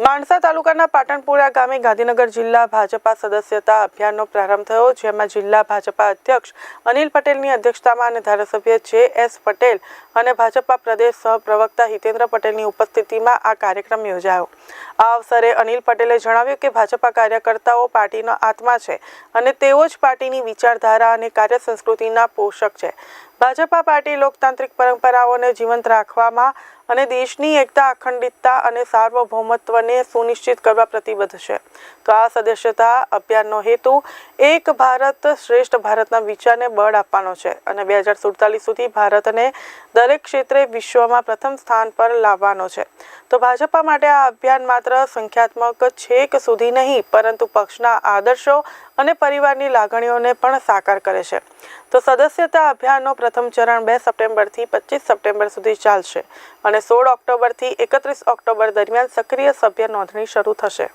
માણસા તાલુકાના પાટણપુરા ગામે ગાંધીનગર જિલ્લા ભાજપા સદસ્યતા અભિયાનનો પ્રારંભ થયો, જેમાં જિલ્લા ભાજપા અધ્યક્ષ અનિલ પટેલની અધ્યક્ષતામાં અને ધારાસભ્ય જે એસ પટેલ અને ભાજપા પ્રદેશ સહપ્રવક્તા હિતેન્દ્ર પટેલની ઉપસ્થિતિમાં આ કાર્યક્રમ યોજાયો. આ અવસરે અનિલ પટેલે જણાવ્યું કે ભાજપા કાર્યકર્તાઓ પાર્ટીનો આત્મા છે અને તેઓ જ પાર્ટીની વિચારધારા અને કાર્ય સંસ્કૃતિના પોષક છે. ભાજપા પાર્ટી લોકતાંત્રિક પરંપરાઓને જીવંત રાખવામાં અને દેશની એકતા, અખંડિતતા અને સાર્વભૌમત્વને સુનિશ્ચિત કરવા પ્રતિબદ્ધ છે. તો આ સદસ્યતા અભિયાનનો હેતુ એક ભારત શ્રેષ્ઠ ભારતના વિચારને બળ આપવાનો છે અને બે હજાર સુડતાલીસ સુધી ભારતને દરેક ક્ષેત્રે વિશ્વમાં પ્રથમ સ્થાન પર લાવવાનો છે. તો ભાજપા માટે આ અભિયાન માત્ર સંખ્યાત્મક છેક સુધી નહીં, પરંતુ પક્ષના આદર્શો અને પરિવારની લાગણીઓને પણ સાકાર કરે છે. તો સદસ્યતા અભિયાનનો પ્રથમ ચરણ બે સપ્ટેમ્બરથી પચીસ સપ્ટેમ્બર સુધી ચાલશે અને સોળ ઓક્ટોબરથી એકત્રીસ ઓક્ટોબર દરમિયાન સક્રિય સભ્ય નોંધણી શરૂ થશે.